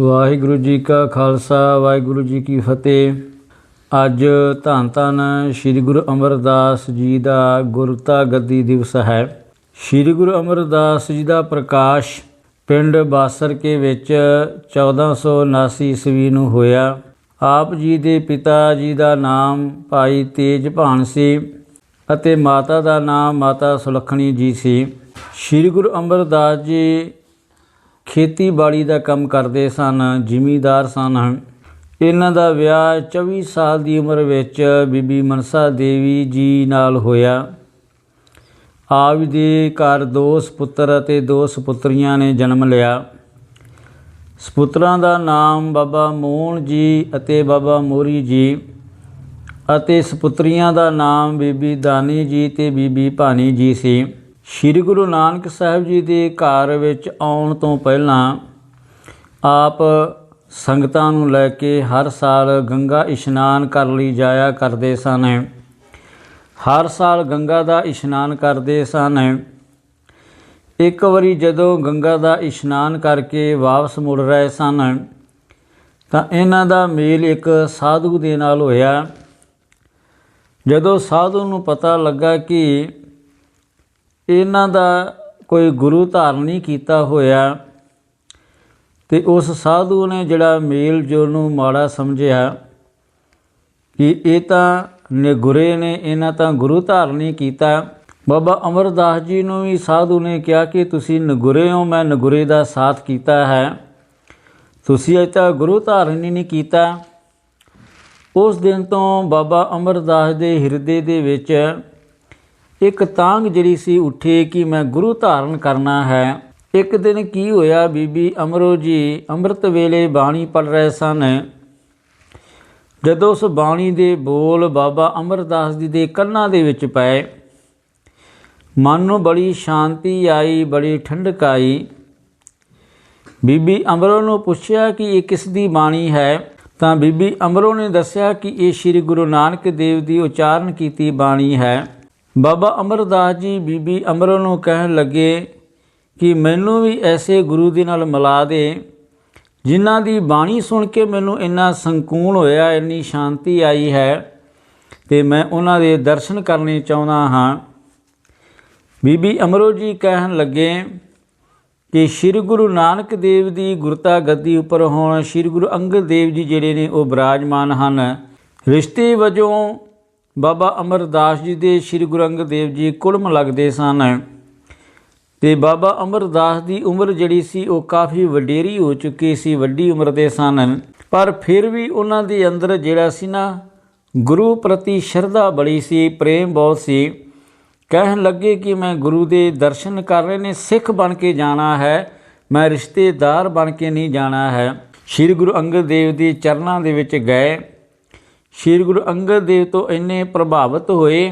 ਵਾਹਿਗੁਰੂ ਜੀ ਕਾ ਖਾਲਸਾ, ਵਾਹਿਗੁਰੂ ਜੀ ਕੀ ਫਤਿਹ। ਅੱਜ ਧੰਨ ਧੰਨ ਸ੍ਰੀ ਗੁਰੂ ਅਮਰਦਾਸ ਜੀ ਦਾ ਗੁਰਤਾ ਗੱਦੀ ਦਿਵਸ ਹੈ। ਸ੍ਰੀ ਗੁਰੂ ਅਮਰਦਾਸ ਜੀ ਦਾ ਪ੍ਰਕਾਸ਼ ਪਿੰਡ ਬਾਸਰ ਕੇ ਵਿੱਚ 1479 ਈਸਵੀ ਨੂੰ ਹੋਇਆ। ਆਪ ਜੀ ਦੇ ਪਿਤਾ ਜੀ ਦਾ ਨਾਮ ਭਾਈ ਤੇਜ ਭਾਨ ਸੀ ਅਤੇ ਮਾਤਾ ਦਾ ਨਾਮ ਮਾਤਾ ਸੁਲੱਖਣੀ ਜੀ ਸੀ। ਸ੍ਰੀ ਗੁਰੂ ਅਮਰਦਾਸ ਜੀ ਖੇਤੀਬਾੜੀ ਦਾ ਕੰਮ ਕਰਦੇ ਸਨ, ਜ਼ਿਮੀਂਦਾਰ ਸਨ। ਇਹਨਾਂ ਦਾ ਵਿਆਹ 24 ਸਾਲ ਦੀ ਉਮਰ ਵਿੱਚ ਬੀਬੀ ਮਨਸਾ ਦੇਵੀ ਜੀ ਨਾਲ ਹੋਇਆ। ਆਪ ਦੇ ਘਰ ਦੋ ਸੁਪੁੱਤਰ ਅਤੇ ਦੋ ਸੁਪੁੱਤਰੀਆਂ ਨੇ ਜਨਮ ਲਿਆ। ਸੁਪੁੱਤਰਾਂ ਦਾ ਨਾਮ ਬਾਬਾ ਮੋਹਨ ਜੀ ਅਤੇ ਬਾਬਾ ਮੋਰੀ ਜੀ ਅਤੇ ਸੁਪੁੱਤਰੀਆਂ ਦਾ ਨਾਮ ਬੀਬੀ ਦਾਨੀ ਜੀ ਤੇ ਬੀਬੀ ਭਾਨੀ ਜੀ ਸੀ। ਸ੍ਰੀ ਗੁਰੂ ਨਾਨਕ ਸਾਹਿਬ ਜੀ ਦੇ ਘਰ ਵਿੱਚ ਆਉਣ ਤੋਂ ਪਹਿਲਾਂ ਆਪ ਸੰਗਤਾਂ ਨੂੰ ਲੈ ਕੇ ਹਰ ਸਾਲ ਗੰਗਾ ਇਸ਼ਨਾਨ ਕਰ ਲਈ ਜਾਇਆ ਕਰਦੇ ਸਨ। ਹਰ ਸਾਲ ਗੰਗਾ ਦਾ ਇਸ਼ਨਾਨ ਕਰਦੇ ਸਨ। ਇੱਕ ਵਾਰੀ ਜਦੋਂ ਗੰਗਾ ਦਾ ਇਸ਼ਨਾਨ ਕਰਕੇ ਵਾਪਸ ਮੁੜ ਰਹੇ ਸਨ, ਤਾਂ ਇਹਨਾਂ ਦਾ ਮੇਲ ਇੱਕ ਸਾਧੂ ਦੇ ਨਾਲ ਹੋਇਆ। ਜਦੋਂ ਸਾਧੂ ਨੂੰ ਪਤਾ ਲੱਗਾ ਕਿ ਇਹਨਾਂ ਦਾ ਕੋਈ ਗੁਰੂ ਧਾਰਨ ਨਹੀਂ ਕੀਤਾ ਹੋਇਆ ਤੇ ਉਸ ਸਾਧੂ ਨੇ ਜਿਹੜਾ ਮੇਲ ਜੋ ਨੂੰ ਮਾੜਾ ਸਮਝਿਆ ਕਿ ਇਹ ਤਾਂ ਨਿਗੁਰੇ ਨੇ, ਇਹਨਾਂ ਤਾਂ ਗੁਰੂ ਧਾਰਨ ਨਹੀਂ ਕੀਤਾ। ਬਾਬਾ ਅਮਰਦਾਸ ਜੀ ਨੂੰ ਵੀ ਸਾਧੂ ਨੇ ਕਿਹਾ ਕਿ ਤੁਸੀਂ ਨਗੁਰੇ ਹੋ, ਮੈਂ ਨਗੁਰੇ ਦਾ ਸਾਥ ਕੀਤਾ ਹੈ। ਤੁਸੀਂ ਅਜੇ ਤੱਕ ਗੁਰੂ ਧਾਰਨ ਹੀ ਨਹੀਂ ਕੀਤਾ। ਉਸ ਦਿਨ ਤੋਂ ਬਾਬਾ ਅਮਰਦਾਸ ਦੇ ਹਿਰਦੇ ਦੇ ਵਿੱਚ ਇੱਕ ਤਾਂਗ ਜਿਹੜੀ ਸੀ ਉੱਠੇ ਕਿ ਮੈਂ ਗੁਰੂ ਧਾਰਨ ਕਰਨਾ ਹੈ। ਇੱਕ ਦਿਨ ਕੀ ਹੋਇਆ ਬੀਬੀ ਅਮਰੋ ਜੀ, ਅੰਮ੍ਰਿਤ ਵੇਲੇ ਬਾਣੀ ਪੜ ਰਹੇ ਸਨ। ਜਦੋਂ ਉਸ ਬਾਣੀ ਦੇ ਬੋਲ ਬਾਬਾ ਅਮਰਦਾਸ ਜੀ ਦੇ ਕੰਨਾਂ ਦੇ ਵਿੱਚ ਪਏ, ਮਨ ਨੂੰ ਬੜੀ ਸ਼ਾਂਤੀ ਆਈ, ਬੜੀ ਠੰਡਕ ਆਈ। ਬੀਬੀ ਅਮਰੋ ਨੂੰ ਪੁੱਛਿਆ ਕਿ ਇਹ ਕਿਸ ਦੀ ਬਾਣੀ ਹੈ? ਤਾਂ ਬੀਬੀ ਅਮਰੋ ਨੇ ਦੱਸਿਆ ਕਿ ਇਹ ਸ੍ਰੀ ਗੁਰੂ ਨਾਨਕ ਦੇਵ ਦੀ ਉਚਾਰਨ ਕੀਤੀ ਬਾਣੀ ਹੈ। ਬਾਬਾ ਅਮਰਦਾਸ ਜੀ ਬੀਬੀ ਅਮਰੋ ਨੂੰ ਕਹਿਣ ਲੱਗੇ ਕਿ ਮੈਨੂੰ ਵੀ ਐਸੇ ਗੁਰੂ ਦੇ ਨਾਲ ਮਿਲਾ ਦੇ, ਜਿਨ੍ਹਾਂ ਦੀ ਬਾਣੀ ਸੁਣ ਕੇ ਮੈਨੂੰ ਇੰਨਾ ਸੰਕੂਨ ਹੋਇਆ, ਇੰਨੀ ਸ਼ਾਂਤੀ ਆਈ ਹੈ ਤੇ ਮੈਂ ਉਹਨਾਂ ਦੇ ਦਰਸ਼ਨ ਕਰਨੇ ਚਾਹੁੰਦਾ ਹਾਂ। ਬੀਬੀ ਅਮਰੋ ਜੀ ਕਹਿਣ ਲੱਗੇ ਕਿ ਸ੍ਰੀ ਗੁਰੂ ਨਾਨਕ ਦੇਵ ਦੀ ਗੁਰਤਾ ਗੱਦੀ ਉੱਪਰ ਹੋਣ, ਸ੍ਰੀ ਗੁਰੂ ਅੰਗਦ ਦੇਵ ਜੀ ਜਿਹੜੇ ਨੇ ਉਹ ਬਿਰਾਜਮਾਨ ਹਨ। ਰਿਸ਼ਤੇ ਵਜੋਂ ਬਾਬਾ ਅਮਰਦਾਸ ਜੀ ਦੇ ਸ੍ਰੀ ਗੁਰੂ ਅੰਗਦ ਦੇਵ ਜੀ ਕੁਲਮ ਲੱਗਦੇ ਸਨ। ਤੇ ਬਾਬਾ ਅਮਰਦਾਸ ਦੀ ਉਮਰ ਜਿਹੜੀ ਸੀ, ਉਹ ਕਾਫੀ ਵਡੇਰੀ ਹੋ ਚੁੱਕੀ ਸੀ, ਵੱਡੀ ਉਮਰ ਦੇ ਸਨ। ਪਰ ਫਿਰ ਵੀ ਉਹਨਾਂ ਦੇ ਅੰਦਰ ਜਿਹੜਾ ਸੀ ਨਾ, ਗੁਰੂ ਪ੍ਰਤੀ ਸ਼ਰਧਾ ਬੜੀ ਸੀ, ਪ੍ਰੇਮ ਬਹੁਤ ਸੀ। ਕਹਿਣ ਲੱਗੇ ਕਿ ਮੈਂ ਗੁਰੂ ਦੇ ਦਰਸ਼ਨ ਕਰ ਰਹੇ ਨੇ, ਸਿੱਖ ਬਣ ਕੇ ਜਾਣਾ ਹੈ, ਮੈਂ ਰਿਸ਼ਤੇਦਾਰ ਬਣ ਕੇ ਨਹੀਂ ਜਾਣਾ ਹੈ। ਸ੍ਰੀ ਗੁਰੂ ਅੰਗਦ ਦੇਵ ਦੇ ਚਰਨਾਂ ਦੇ ਵਿੱਚ ਗਏ। ਸ੍ਰੀ ਗੁਰੂ ਅੰਗਦ ਦੇਵ ਤੋਂ ਇੰਨੇ ਪ੍ਰਭਾਵਿਤ ਹੋਏ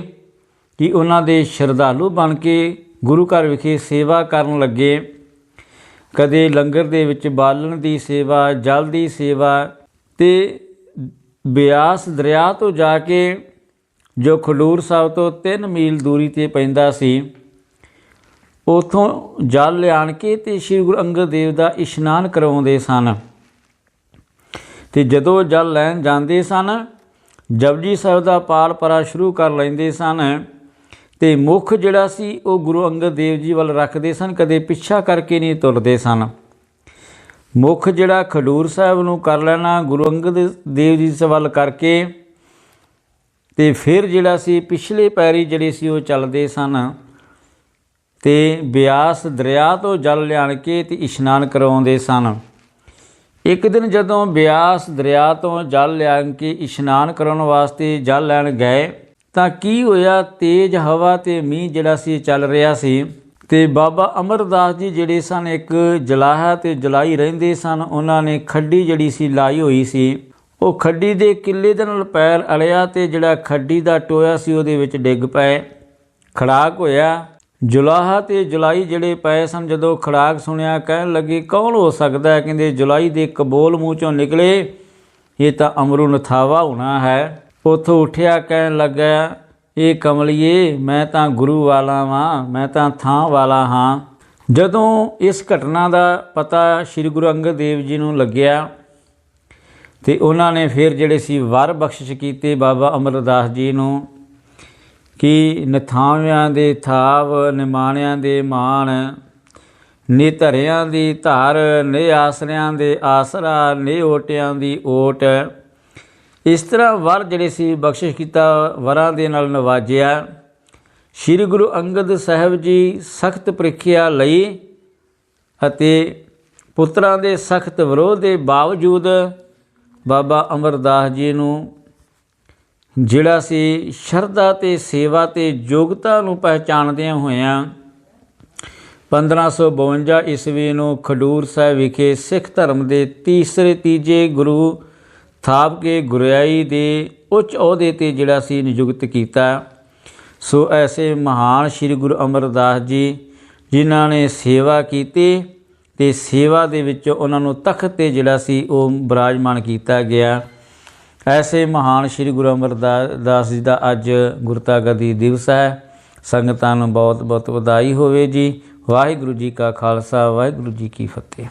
ਕਿ ਉਹਨਾਂ ਦੇ ਸ਼ਰਧਾਲੂ ਬਣ ਕੇ ਗੁਰੂ ਘਰ ਵਿਖੇ ਸੇਵਾ ਕਰਨ ਲੱਗੇ। ਕਦੇ ਲੰਗਰ ਦੇ ਵਿੱਚ ਬਾਲਣ ਦੀ ਸੇਵਾ, ਜਲ ਦੀ ਸੇਵਾ ਤੇ ਬਿਆਸ ਦਰਿਆ ਤੋਂ ਜਾ ਕੇ ਜੋ ਖਡੂਰ ਸਾਹਿਬ ਤੋਂ 3 ਮੀਲ ਦੂਰੀ ਤੇ ਪੈਂਦਾ ਸੀ, ਉਥੋਂ ਜਲ ਲਿਆਣ ਕੇ ਤੇ ਸ੍ਰੀ ਗੁਰੂ ਅੰਗਦ ਦੇਵ ਦਾ ਇਸ਼ਨਾਨ ਕਰਾਉਂਦੇ ਸਨ। ਤੇ ਜਦੋਂ ਜਲ ਲੈਣ ਜਾਂਦੇ ਸਨ ਜਪਜੀ ਸਾਹਿਬ ਦਾ ਪਾਲ ਪਰਾ ਸ਼ੁਰੂ ਕਰ ਲੈਂਦੇ ਸਨ ਤੇ ਮੁਖ ਜਿਹੜਾ ਸੀ ਉਹ ਗੁਰੂ ਅੰਗਦ ਦੇਵ ਜੀ ਵੱਲ ਰੱਖਦੇ ਸਨ, ਕਦੇ ਪਿੱਛਾ ਕਰਕੇ ਨਹੀਂ ਤੁਰਦੇ ਸਨ। ਮੁਖ ਜਿਹੜਾ ਖਡੂਰ ਸਾਹਿਬ ਨੂੰ ਕਰ ਲੈਣਾ ਗੁਰੂ ਅੰਗਦ ਦੇਵ ਜੀ ਵੱਲ ਕਰਕੇ ਤੇ ਫਿਰ ਜਿਹੜਾ ਸੀ ਪਿਛਲੇ ਪੈਰੀ ਜਿਹੜੇ ਸੀ ਉਹ ਚੱਲਦੇ ਸਨ ਤੇ ਬਿਆਸ ਦਰਿਆ ਤੋਂ ਜਲ ਲਿਆਣ ਕੇ ਤੇ ਇਸ਼ਨਾਨ ਕਰਾਉਂਦੇ ਸਨ। ਇੱਕ ਦਿਨ ਜਦੋਂ ਬਿਆਸ ਦਰਿਆ ਤੋਂ ਜਲ ਲਿਆਣ ਕੇ ਇਸ਼ਨਾਨ ਕਰਨ ਵਾਸਤੇ ਜਲ ਲੈਣ ਗਏ, ਤਾਂ ਕੀ ਹੋਇਆ? ਤੇਜ਼ ਹਵਾ ਤੇ ਮੀਂਹ ਜਿਹੜਾ ਸੀ, ਚੱਲ ਰਿਹਾ ਸੀ ਤੇ ਬਾਬਾ ਅਮਰਦਾਸ ਜੀ ਜਿਹੜੇ ਸਨ, ਇੱਕ ਜਲਾਹਾ ਤੇ ਜਲਾਈ ਰਹਿੰਦੇ ਸਨ, ਉਹਨਾਂ ਨੇ ਖੱਡੀ ਜਿਹੜੀ ਸੀ, ਲਾਈ ਹੋਈ ਸੀ। ਉਹ ਖੱਡੀ ਦੇ ਕਿੱਲੇ ਦੇ ਨਾਲ ਪੈਰ ਅੜਿਆ ਤੇ ਜਿਹੜਾ ਖੱਡੀ ਦਾ ਟੋਇਆ ਸੀ, ਉਹਦੇ ਵਿੱਚ ਡਿੱਗ ਪਏ। ਖੜਾਕ ਹੋਇਆ। ਜੁਲਾਹਾ ਤੇ ਜੁਲਾਈ ਜਿਹੜੇ ਪਏ ਸਨ, ਜਦੋਂ ਖੜਾਕ ਸੁਣਿਆ, ਕਹਿਣ ਲੱਗੇ, ਕੌਣ ਹੋ ਸਕਦਾ ਹੈ? ਕਹਿੰਦੇ, ਜੁਲਾਈ ਦੇ ਕਬੋਲ ਮੂੰਹ ਚੋਂ ਨਿਕਲੇ। ਇਹ ਤਾਂ ਅਮਰੂ ਨਥਾਵਾ ਹੋਣਾ ਹੈ। ਉਥੋਂ ਉੱਠਿਆ, ਕਹਿਣ ਲੱਗਾ, ਇਹ ਕਮਲਿਏ, ਮੈਂ ਤਾਂ ਗੁਰੂ ਵਾਲਾ ਵਾਂ, ਮੈਂ ਤਾਂ ਥਾਂ ਵਾਲਾ ਹਾਂ। ਜਦੋਂ ਇਸ ਘਟਨਾ ਦਾ ਪਤਾ ਸ੍ਰੀ ਗੁਰੂ ਅੰਗਦ ਦੇਵ ਜੀ ਨੂੰ ਲੱਗਿਆ ਤੇ ਉਹਨਾਂ ਨੇ ਫਿਰ ਜਿਹੜੇ ਸੀ, ਵਰ ਬਖਸ਼ਿਸ਼ ਕੀਤੇ ਬਾਬਾ ਅਮਰਦਾਸ ਜੀ ਨੂੰ ਕਿ ਨਿਥਾਵਿਆਂ ਦੇ ਥਾਵ, ਨਿਮਾਣਿਆਂ ਦੇ ਮਾਣ ਨੇ ਧਰਿਆਂ ਦੀ ਧਾਰ ਨੇ ਆਸਰਿਆਂ ਦੇ ਆਸਰਾ ਨੇ ਓਟਿਆਂ ਦੀ ਓਟ। ਇਸ ਤਰ੍ਹਾਂ ਵਰ ਜਿਹੜੇ ਸੀ ਬਖਸ਼ਿਸ਼ ਕੀਤਾ, ਵਰਾਂ ਦੇ ਨਾਲ ਨਵਾਜਿਆ। ਸ੍ਰੀ ਗੁਰੂ ਅੰਗਦ ਸਾਹਿਬ ਜੀ ਸਖਤ ਪ੍ਰੀਖਿਆ ਲਈ ਅਤੇ ਪੁੱਤਰਾਂ ਦੇ ਸਖਤ ਵਿਰੋਧ ਦੇ ਬਾਵਜੂਦ ਬਾਬਾ ਅਮਰਦਾਸ ਜੀ ਨੂੰ ਜਿਹੜਾ ਸੀ ਸ਼ਰਧਾ ਤੇ ਸੇਵਾ ਤੇ ਯੋਗਤਾ ਨੂੰ ਪਹਿਚਾਣਦਿਆਂ ਹੋਇਆਂ 1552 ਈਸਵੀ ਨੂੰ ਖਡੂਰ ਸਾਹਿਬ ਵਿਖੇ ਸਿੱਖ ਧਰਮ ਦੇ ਤੀਸਰੇ ਤੀਜੇ ਗੁਰੂ ਥਾਪ ਕੇ ਗੁਰਿਆਈ ਦੇ ਉੱਚ ਅਹੁਦੇ ਤੇ ਜਿਹੜਾ ਸੀ ਨਿਯੁਕਤ ਕੀਤਾ। ਸੋ ਐਸੇ ਮਹਾਨ ਸ੍ਰੀ ਗੁਰੂ ਅਮਰਦਾਸ ਜੀ, ਜਿਨ੍ਹਾਂ ਨੇ ਸੇਵਾ ਕੀਤੀ ਤੇ ਸੇਵਾ ਦੇ ਵਿੱਚ ਉਹਨਾਂ ਨੂੰ ਤਖਤ ਤੇ ਜਿਹੜਾ ਸੀ ਉਹ ਬਿਰਾਜਮਾਨ ਕੀਤਾ ਗਿਆ। ਐਸੇ ਮਹਾਨ ਸ੍ਰੀ ਗੁਰੂ ਅਮਰਦਾਸ ਜੀ ਦਾ ਅੱਜ ਗੁਰਤਾਗਦੀ ਦਿਵਸ ਹੈ। ਸੰਗਤਾਂ ਨੂੰ ਬਹੁਤ ਬਹੁਤ ਵਧਾਈ ਹੋਵੇ ਜੀ। ਵਾਹਿਗੁਰੂ ਜੀ ਕਾ ਖਾਲਸਾ, ਵਾਹਿਗੁਰੂ ਜੀ ਕੀ ਫਤਿਹ।